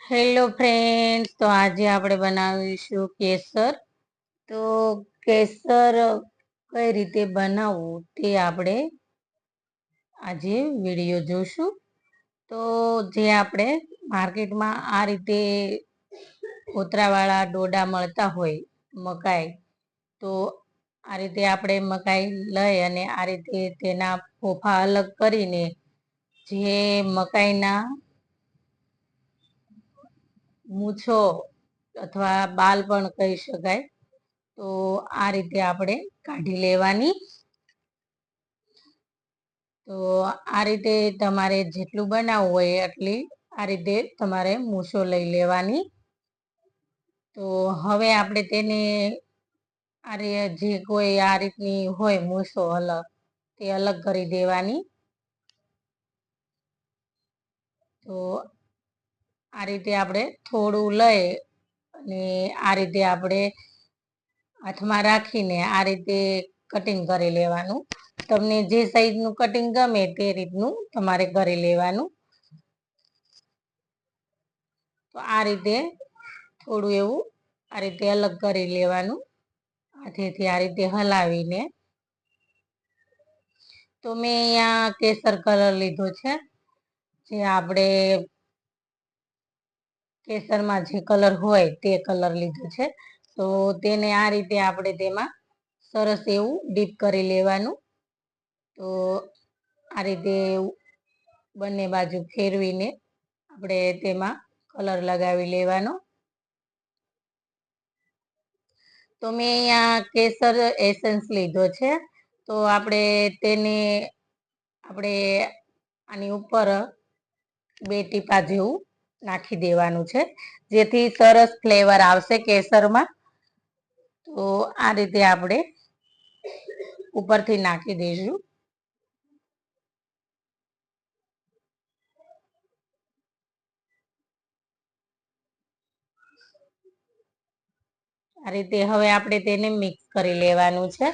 Hello friends તો આજે આપણે બનાવીશું કેસર. તો કેસર કઈ રીતે બનાવવું તે આપણે આજે વીડિયો જોશું. તો જે આપણે માર્કેટમાં આ રીતે કોતરાવાળા ડોડા મળતા હોય મકાઈ, તો આ રીતે આપણે મકાઈ લઈ અને આ રીતે તેના ફોફા અલગ કરીને જે મકાઈના મૂછો અથવા બાલ પણ કહી શકાય. તો આ રીતે આપણે કાઢી લેવાની. તો આ રીતે તમારે જેટલું બનાવવું હોય એટલી આ રીતે તમારે મૂછો લઈ લેવાની. તો હવે આપણે તેને આ જે કોઈ આ રીતની હોય મૂછો અલગ તે અલગ કરી દેવાની. તો આ રીતે આપણે થોડું લઈ અને આ રીતે આપણે હાથમાં રાખીને આ રીતે કટિંગ કરી લેવાનું. તમને જે સાઈઝનું કટિંગ ગમે તે રીતનું તમારે કરી લેવાનું. તો આ રીતે થોડું એવું આ રીતે અલગ કરી લેવાનું. હાથેથી આ રીતે હલાવીને. તો મેં અહીંયા કેસર કલર લીધો છે. જે આપણે કેસરમાં જે કલર હોય તે કલર લીધો છે. તો તેને આ રીતે આપણે તેમાં સરસ એવું ડીપ કરી લેવાનું. તો આ રીતે બંને બાજુ ફેરવીને આપણે તેમાં કલર લગાવી લેવાનો. તો મેં અહીંયા કેસર એસન્સ લીધો છે. તો આપણે તેને આપણે આની ઉપર બે ટીપા જેવું નાખી દેવાનું છે. જેથી સરસ ફ્લેવર આવશે કેસરમાં. તો આ રીતે આપણે ઉપરથી નાખી દઈશું. આ રીતે હવે આપણે તેને મિક્સ કરી લેવાનું છે.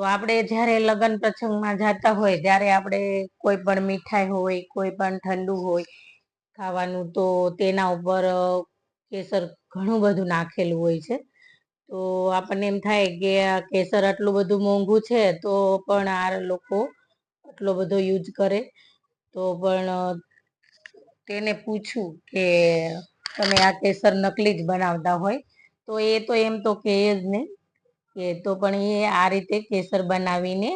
તો આપણે જ્યારે લગ્ન પ્રસંગમાં જતા હોય, ત્યારે આપણે કોઈ પણ મીઠાઈ હોય, કોઈ પણ ઠંડુ હોય, ખાવાનું તો તેના ઉપર કેસર ઘણું બધું નાખેલું હોય છે. તો આપણને એમ થાય કે આ કેસર આટલું બધું મોંઘું છે, તો પણ આ લોકો આટલો બધો યુઝ કરે. તો પણ તેને પૂછું કે તમે આ કેસર નકલી જ બનાવતા હોય, તો એ તો એમ તો કહે જ નહીં કે તો પણ એ આ રીતે કેસર બનાવીને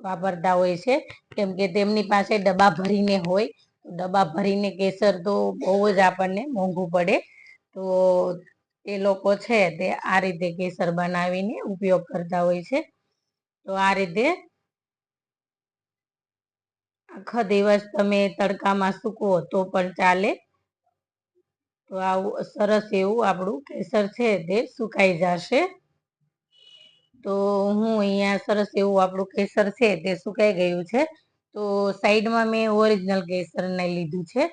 વાપરતા હોય છે. કેમ કે તેમની પાસે ડબ્બા ભરીને હોય. ડબ્બા ભરીને કેસર તો બહુ જ આપણને મોંઘું પડે. તો એ લોકો છે તે આ રીતે કેસર બનાવીને ઉપયોગ કરતા હોય છે. તો આ રીતે આખો દિવસ તમે તડકામાં સૂકવો તો પણ ચાલે. તો આવું સરસ એવું આપણું કેસર છે તે સુકાઈ જશે. તો હું અહીંયા સરસ એવું આપણું કેસર છે તે સુકાઈ ગયું છે. તો સાઈડમાં મેં ઓરિજિનલ કેસરને લીધું છે.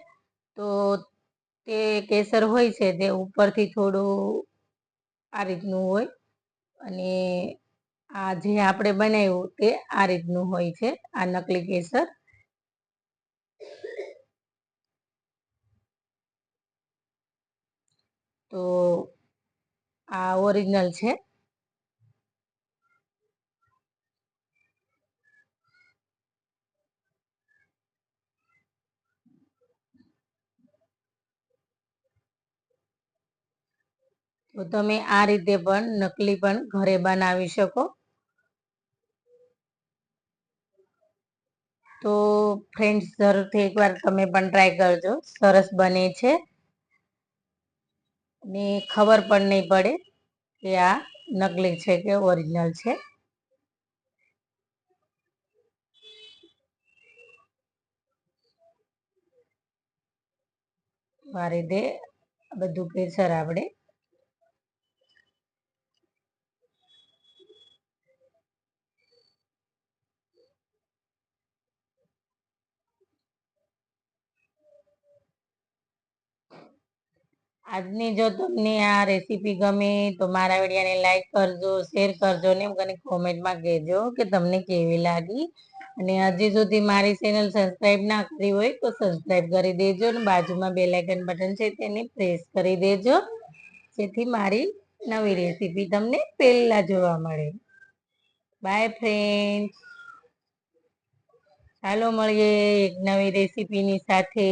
તો તે કેસર હોય છે તે ઉપરથી થોડું આ રીતનું હોય અને આ જે આપણે બનાવ્યું તે આ રીતનું હોય છે આ નકલી કેસર. તો આ ઓરિજિનલ છે. તો તમે આ રીતે પણ નકલી પણ ઘરે બનાવી શકો. તો ફ્રેન્ડ્સ જરૂરથી એકવાર તમે પણ ટ્રાય કરજો. સરસ બને છે. ને ખબર પણ નહીં પડે કે આ નકલી છે કે ઓરિજિનલ છે. આ રીતે બધું કેસર આપણે. આજની જો તમને આ રેસીપી ગમે તો મારા વિડીયોને લાઈક કરજો શેર કરજો ને મને કોમેન્ટમાં કહેજો કે તમને કેવી લાગી. અને હજી સુધી મારી ચેનલ સબસ્ક્રાઈબ ના કરી હોય તો સબસ્ક્રાઈબ કરી દેજો અને બાજુમાં બે લાઇકન બટન છે તેને પ્રેસ કરી દેજો. જેથી મારી નવી રેસીપી તમને પહેલા જોવા મળે. બાય ફ્રેન્ડ ચાલો મળીએ એક નવી રેસીપીની સાથે.